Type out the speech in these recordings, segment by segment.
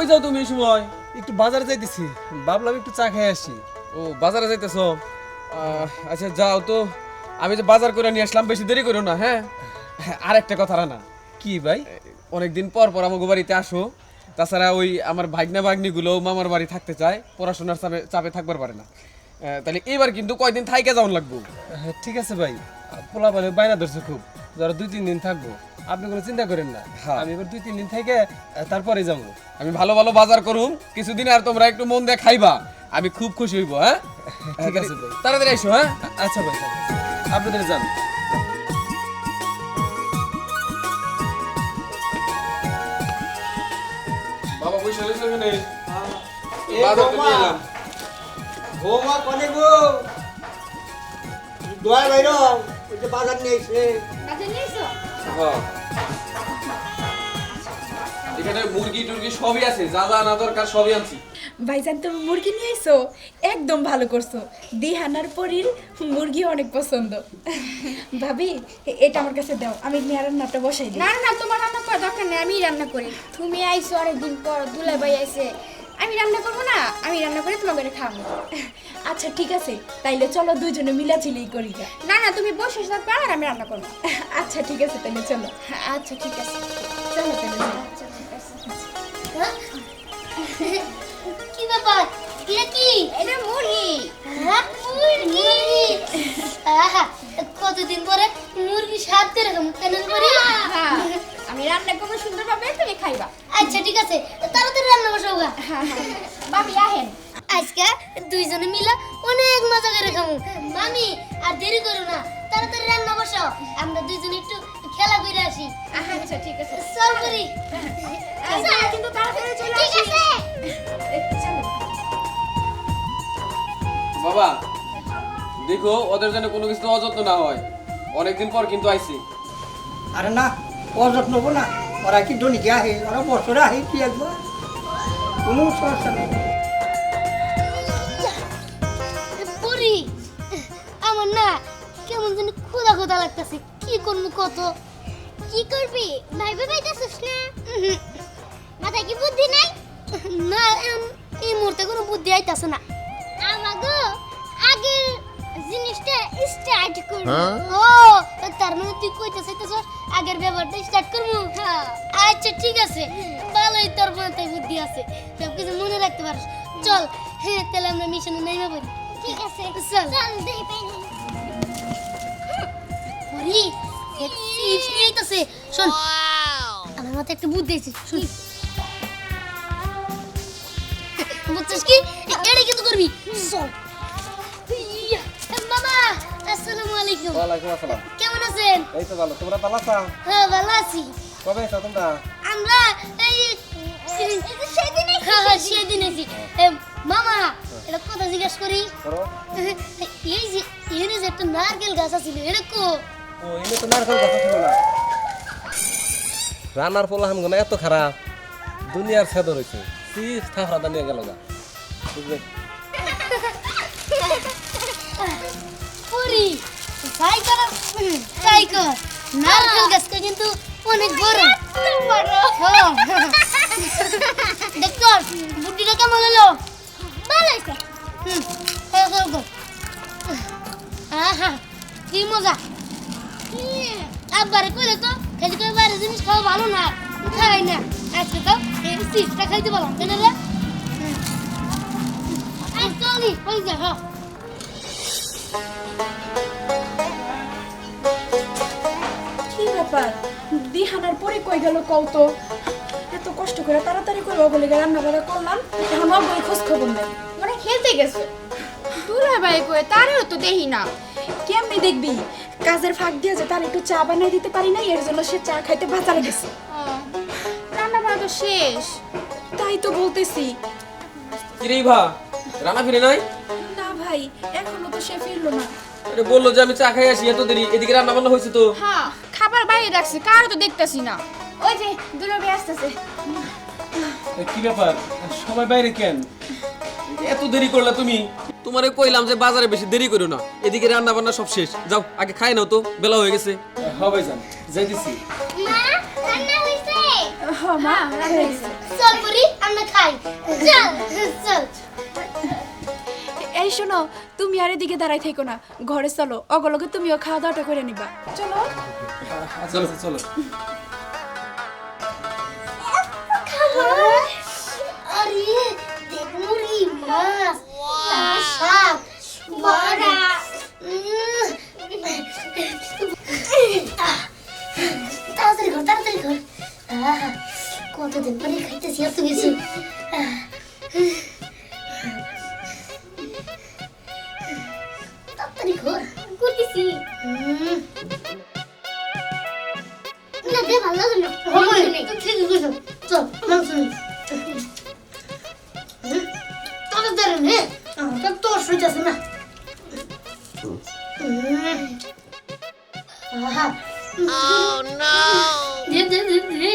কই যাও তুমি এই সময়? একটু বাজারে যাইতেছি। ভাবলাম একটু চা খেয়ে আসি। ও বাজারে যাইতেছো? আচ্ছা যাও তো। আমি যে বাজার করে নিয়ে আসলাম বেশি দেরি করো না হ্যাঁ? আর একটা কথা রানা। কি ভাই? অনেকদিন পর পর আমার বাড়িতে আসো। তাছাড়া ওই আমার ভাগনা ভাগ্নিগুলো মামার বাড়ি থাকতে চায়। পড়াশোনার চাপে চাপে থাকবার পারে না। তাহলে এবার কিন্তু কয়দিন থাইকে যাওয়ান লাগবো? হ্যাঁ, ঠিক আছে ভাই। পোলা বাইনা ধরছে খুব। ধরো দুই তিন দিন থাকব। আপনি কোনো চিন্তা করেন না। হ্যাঁ। আমি এবার দুই তিন দিন থেকে তারপরে যাব। আমি ভালো ভালো বাজার করুম। কিছুদিন আর তোমরা একটু মন দিয়ে খাইবা। আমি খুব খুশি হইব হ্যাঁ? ঠিক আছে ভাই। তাড়াতাড়ি এসো হ্যাঁ? আচ্ছা ভাই আপনাদের যান। বাবা কেনে বাজার তো নিয়ে এলাম। বৌমা কনে গো? দোয়ার বাইর। ওই যে বাজার নিয়ে এসে হ্যাঁ। এখানে মুরগি টুরগি সবই আছে যা যা না দরকার সবই আনছি। ভাইজান তুমি মুরগি নিয়ে আইছো? একদম ভালো করছ। দিহানার পরির মুরগি অনেক পছন্দ। ভাবি এটা আমার কাছে দাও আমি নিয়ে রান্নাটা বসাই দিই। না না তোমার রান্না করার দরকার নেই আমি রান্না করি। তুমি আইছো অনেকদিন পর দুলাই ভাই আইছে। আমি রান্না করব না আমি রান্না করে তোমাকে খাব আচ্ছা ঠিক আছে তাইলে চলো দুইজনে মিলাচিলেই করি। না না তুমি বসে থাকবে আর আমি রান্না করব। আচ্ছা ঠিক আছে তাইলে চলো। আচ্ছা ঠিক আছে। চলো তাইলে এটা কি? এটা মুরগি। হ্যাঁ? মুরগি। আহা, কতদিন পরে মুরগি স্বাদ এরকম কেন করি? আমি রান্না করব সুন্দরভাবে তুমি খাইবা। আচ্ছা ঠিক আছে তাড়াতাড়ি রান্না বসাও গা। হ্যাঁ হ্যাঁ। বাবি আহেন। আজকে দুইজনে মিলা অনেক মজা করে খাব। মামি আর দেরি করো না তাড়াতাড়ি রান্না বসাও। আমরা দুইজনে একটু খেলা করে আসি। আচ্ছা ঠিক আছে। চল করি। আচ্ছা কিন্তু তাড়াতাড়ি চলে ঠিক আছে। চলো। বাবা দেখো ওদের জন্য কোনো কিছু অযত্ন না হয়। অনেকদিন পর কিন্তু আইছি। আরে না অযত্ন হব না। ওরা কি দনিকে আহে? ওরা বছরে আহে কি একবার? কোনো সমস্যা নেই। পুরি আমার না কেমন জানি খোদা খোদা লাগতেছে। কি করব কত? কি করবি? ভাইবে না? মাথায় কি বুদ্ধি নাই? না এই মুহূর্তে কোনো বুদ্ধি আইতাছে না। আমাগো আগের জিনিসটা স্টার্ট করব। ও তার মানে তুই কইতে চাইতেছ আগের ব্যাপারটা স্টার্ট করব? আচ্ছা ঠিক আছে। ভালোই তোর মাথায় বুদ্ধি আছে। সব কিছু মনে রাখতে পারিস চল হ্যাঁ তাহলে আমরা মিশনে নেমে পড়ি। ঠিক আছে। চল। চল দেই পাইনি। শোন আমার মাথায় একটা বুদ্ধি আছে। শোন। বুঝছিস কি? এটা কিন্তু করবি? চল। মামা আসসালামু আলাইকুম। ওয়ালাইকুম আসসালাম। কেমন আছেন? এই তো ভালো। তোমরা ভালো আছো? হ্যাঁ ভালো আছি। কবে এসো তোমরা? আমরা এই সেদিন হ্যাঁ হ্যাঁ সেদিন এসি মামা এটা কথা জিজ্ঞেস করি। এই যে একটা নারকেল গাছ আছিল এটা ও এনে তো নারকেল ছিল না। রান্নার পোলা হাম এত খারাপ। দুনিয়ার চিজ দানিয়ে গেল গা। বুঝলে? পুরি তাই কর তাই কর নারকেল গাছটা কিন্তু অনেক বড়। হ্যাঁ। দেখ বুদ্ধিটা কেমন হলো? ভালো হয়েছে। হুম হ্যাঁ কর আহা কি মজা। আব্বারে কইলে তো খালি করে বাইরে জিনিস খাওয়া ভালো না। খাই না। আজকে তো এই চিপসটা খাইতে বললাম কেন কি ব্যাপার দিহানার পরে কই গেল কও তো এত কষ্ট করে তাড়াতাড়ি করে বলে রান্না বান্না করলাম এখন অবই খোঁজ খবর নেই মানে খেলতে গেছে দুলাই ভাই? কয়ে তারও তো দেখি না কেমনি দেখবি কাজের ফাঁক দিয়ে যে তার একটু চা বানিয়ে দিতে পারি না এর জন্য সে চা খাইতে বাজারে গেছে রান্না বান্না তো শেষ তাই তো বলতেছি কিরে ভা রানা ফিরে নাই? না ভাই এখনও তো সে ফিরলো না। এটা বলল যে আমি চা খাই আসি এত দেরি এদিকে রান্না বান্না হয়েছে তো? হ্যাঁ খাবার বাইরে রাখছে কারও তো দেখতাছি না। ওই যে ভাই আসতেছে। এ, কি ব্যাপার? সবাই বাইরে কেন? এত দেরি করলা তুমি? তোমারে কইলাম যে বাজারে বেশি দেরি করো না। এদিকে রান্না বান্না সব শেষ। যাও আগে খাই নাও তো। বেলা হয়ে গেছে। হবে যান। যাইতেছি। চল পুরি আমরা খাই। চল চল। এই শোনো তুমি আর এদিকে দাঁড়াই থেকো না। ঘরে চলো অগলকে তুমিও খাওয়া দাওয়াটা করে নিবা। চলো চলো চলো। তাড়াতাড়ি কর করতেছি উম। না দে ভালো লাগে না হবে না ঠিক আছে চল মাংস নিই তাড়াতাড়ি নে আমার তো অসুবিধা আছে না আহা দে দে দে দে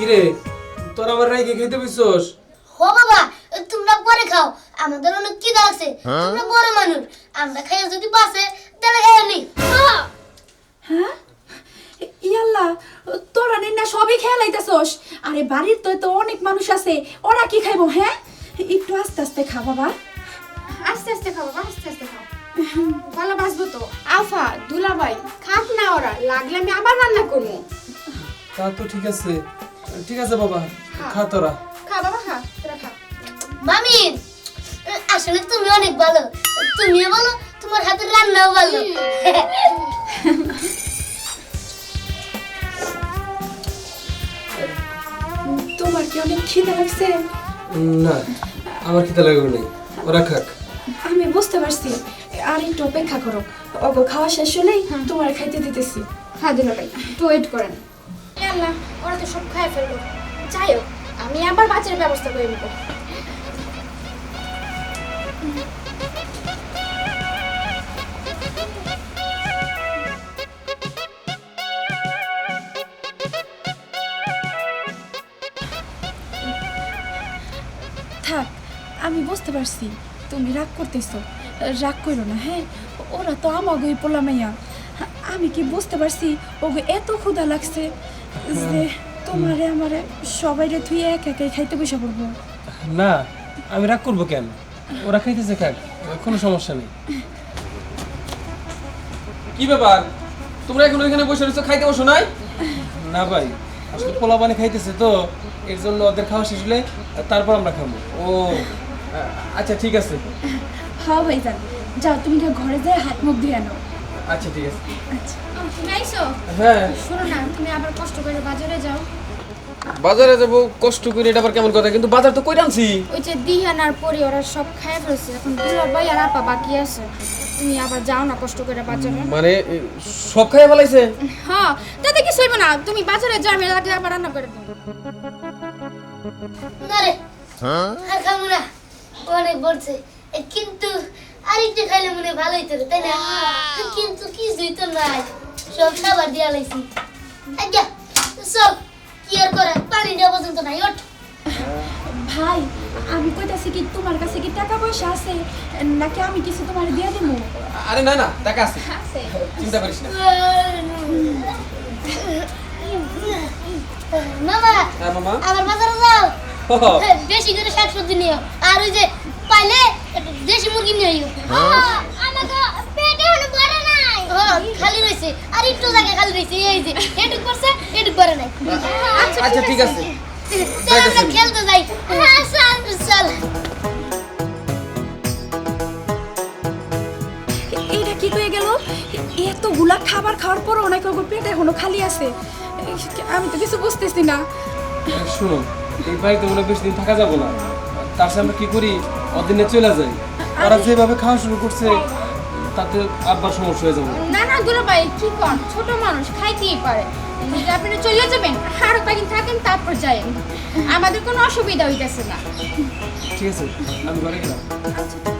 কিরে তোর আবার রাইকে খেতে বসছস ও বাবা তোমরা পরে খাও আমাদের অনেক কি আছে তোমরা বড় মানুষ আমরা খাইয়া যদি বাসে তাহলে খাইয়া নি হ্যাঁ? ইয়াল্লা তোরা না সবই খেয়ে লাইতেছস আরে বাড়ির তো তো অনেক মানুষ আছে ওরা কি খাইবো হ্যাঁ? একটু আস্তে আস্তে খা বাবা। আস্তে আস্তে খাও বাবা আস্তে আস্তে খাও। ভালো বাঁচবো তো। আফা দুলাভাই খাক না ওরা লাগলে আমি আবার রান্না করব। তা তো ঠিক আছে। ঠিক আছে বাবা। খা। তোরা। খা বাবা খা। তোরা খা। মামি আসলে তুমি অনেক ভালো। তুমিও ভালো তোমার হাতের রান্নাও ভালো। তোমার কি অনেক খিদে লাগছে? না আমার খেতে লাগবে নেই। ওরা খাক। আমি বুঝতে পারছি। আর একটু অপেক্ষা করো। ওগো খাওয়া শেষ হলেই তোমার খাইতে দিতেছি। হ্যাঁ দুলাভাই একটু ওয়েট করেন। আল্লাহ ওরা তো সব খায় ফেলল। যাই হোক, আমি আবার বাচ্চার ব্যবস্থা করে নেব। থাক, আমি বুঝতে পারছি। তুমি রাগ করতেছো। রাগ করো না হ্যাঁ? ওরা তো আমাগোই পোলামাইয়া। আমি কি বুঝতে পারছি? ওগো এত ক্ষুধা লাগছে। যে তোমারে আমারে সবাইরে তুই এক একাই খাইতে বসে পড়ব। না আমি রাগ করব কেন? ওরা খাইতেছে খাক কোনো সমস্যা নেই। কি ব্যাপার? তোমরা এখন ওইখানে বসে রয়েছো খাইতে বসো নাই? না ভাই আসলে পোলা পানি খাইতেছে তো এর জন্য ওদের খাওয়া শেষ হলে তারপর আমরা খাব। ও আচ্ছা ঠিক আছে। হ্যাঁ ভাই যাও তুমি ঘরে যাই হাত মুখ ধুয়ে আনো আচ্ছা ঠিক আছে। আচ্ছা। তুমি হ্যাঁ। শোনো না তুমি আবার কষ্ট করে বাজারে যাও। বাজারে যাব কষ্ট করে এটা আবার কেমন কথা? কিন্তু বাজার তো কই আনছি। ওই যে দিহান আর পরি ওরা সব খায় ফেলছে। এখন দুলাভাই আর আপা বাকি আছে। তুমি আবার যাও না কষ্ট করে বাজারে। মানে সব খাইয়া ফেলাইছে? হ্যাঁ তাতে কি হইব না। তুমি বাজারে যাও আমি আবার রান্না করে দেবো। না রে আর খাব না। অনেক বলছে। কিন্তু আরেকটু খাইলে মনে হয় ভালো হইতো তাই না? কিন্তু কিছুই তো নাই। সব খাবার দিয়া লাইছি। আজ্ঞা সব কি আর করা পানি দেওয়া পর্যন্ত নাই ওঠ। ভাই আমি কইতাছি কি তোমার কাছে কি টাকা পয়সা আছে? নাকি আমি কিছু তোমার দিয়ে দেবো আরে না না টাকা আছে। চিন্তা করিস না। মামা হ্যাঁ মামা। আবার বাজারে যাও। বেশি করে শাকসবজি নিও। আর ওই যে পাইলে দেশি মুরগি নিয়ে খালি রয়েছে। আর একটু জায়গা খালি রয়েছে এই যে এটুক করছে এটুক করে নাই। আচ্ছা ঠিক আছে। চল আমরা খেলতে যাই। হ্যাঁ চল এইটা কি হয়ে গেল? এতগুলা খাবার খাওয়ার পরও অনেক পেট এখনও খালি আছে। আমি তো কিছু বুঝতেছি না। শুনো এই বাড়িতে মনে বেশি দিন থাকা যাব না। তার সাথে আমরা কি করি? অদিনে চলে যাই। ওরা যেভাবে খাওয়া শুরু করছে তাতে আব্বার সমস্যা হয়ে যাবে। না পাই কি কর ছোট মানুষ খাইতেই পারে। আপনি চলে যাবেন আর কয়েকদিন থাকেন তারপর যাই আমাদের কোনো অসুবিধা হইতেছে না। ঠিক আছে আমি ঘরে গেলাম। আচ্ছা।